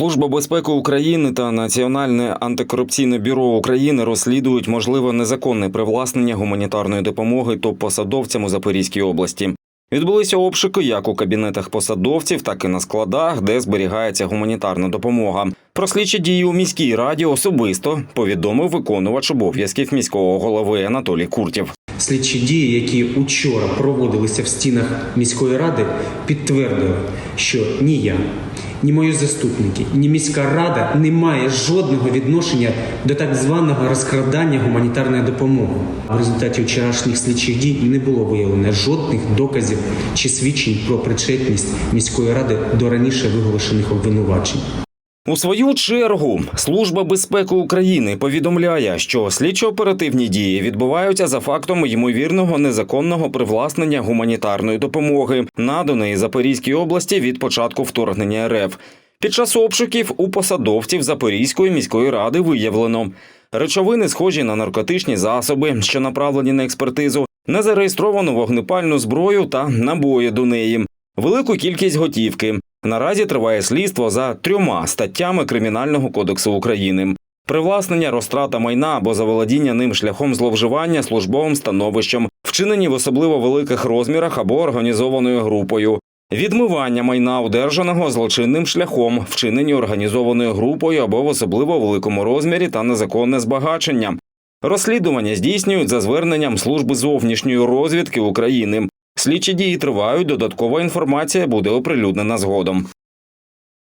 Служба безпеки України та Національне антикорупційне бюро України розслідують можливе незаконне привласнення гуманітарної допомоги топ-посадовцям у Запорізькій області. Відбулися обшуки як у кабінетах посадовців, так і на складах, де зберігається гуманітарна допомога. Про слідчі дії у міській раді особисто повідомив виконувач обов'язків міського голови Анатолій Куртів. Слідчі дії, які учора проводилися в стінах міської ради, підтвердили, що ні я, ні мої заступники, ні міська рада не має жодного відношення до так званого розкрадання гуманітарної допомоги. В результаті вчорашніх слідчих дій не було виявлено жодних доказів чи свідчень про причетність міської ради до раніше виголошених обвинувачень. У свою чергу Служба безпеки України повідомляє, що слідчо-оперативні дії відбуваються за фактом ймовірного незаконного привласнення гуманітарної допомоги, наданої Запорізькій області від початку вторгнення РФ. Під час обшуків у посадовців Запорізької міської ради виявлено речовини, схожі на наркотичні засоби, що направлені на експертизу, незареєстровану вогнепальну зброю та набої до неї, велику кількість готівки. Наразі триває слідство за трьома статтями Кримінального кодексу України: привласнення, розтрата майна або заволодіння ним шляхом зловживання службовим становищем, вчинені в особливо великих розмірах або організованою групою, відмивання майна, одержаного злочинним шляхом, вчинені організованою групою або в особливо великому розмірі та незаконне збагачення. Розслідування здійснюють за зверненням служби зовнішньої розвідки України. Слідчі дії тривають. Додаткова інформація буде оприлюднена згодом.